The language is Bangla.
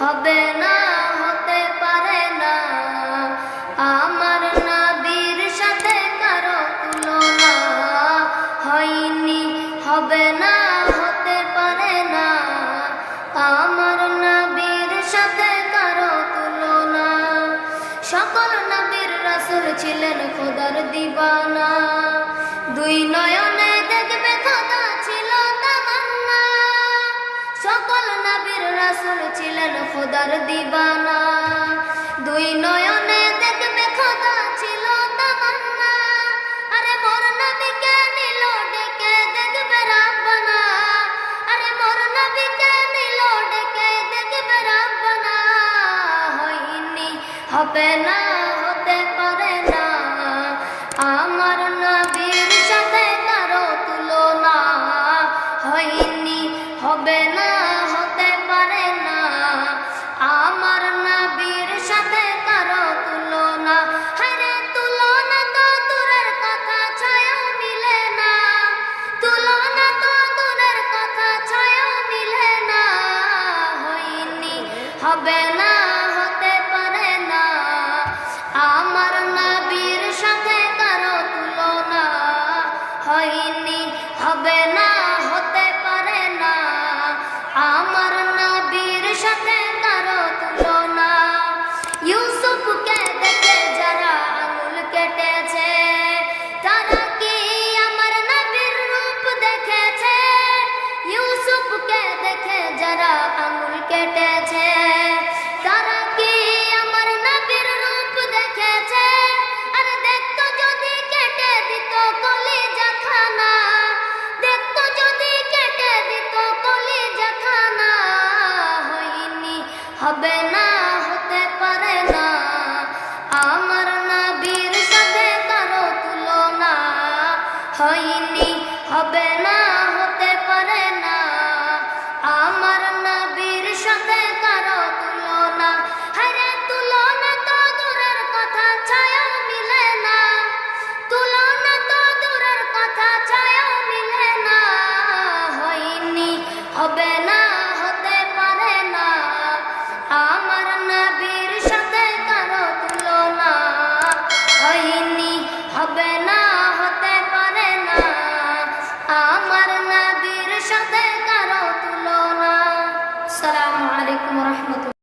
হবে না, হতে পারে না। আমার নবীর সাথে কারও তুলনা হয়নি, হবে না, হতে পারে না। আমার নবীর সাথে কারও তুলনা। সকল নবীর রাসূল ছিলেন খোদার দিবানা। খোদার দিবানা। দুই নয়নে দেখবে খোদা ছিল তামান্না। আরে মোর নবীকে নিল ডেকে দেখবে রাব্বানা। আরে মোর নবীকে নিল ডেকে দেখবে রাব্বানা। হয়নি, হবে না, হতে পারে না। আমার নবীর সাথে কারও তুলনা। হয়নি, হবে না হবে না, হতে পারে না। আমার নবীর সাথে কারও তুলনা হয়নি, হবে না, হতে পারে না। আমার নবীর সাথে কারও তুলনা, ইউসুফকে দেখে যারা আঙুল কেটেছে, তারা কি আমার নবীর রূপ দেখেছে? ইউসুফকে দেখে যারা আঙুল কেটেছে হবে না, হতে পারে না। আমার নবীর সাথে কারও তুলনা হয়নি, হবে না, হতে পারে না। আমার নবীর সাথে কারও তুলনা হরে তুলনা তো দূরের কথা, ছায়াও মিলে না। তুলনা তো দূরের কথা, ছায়াও মিলে না। হয়নি, হবে হবে না।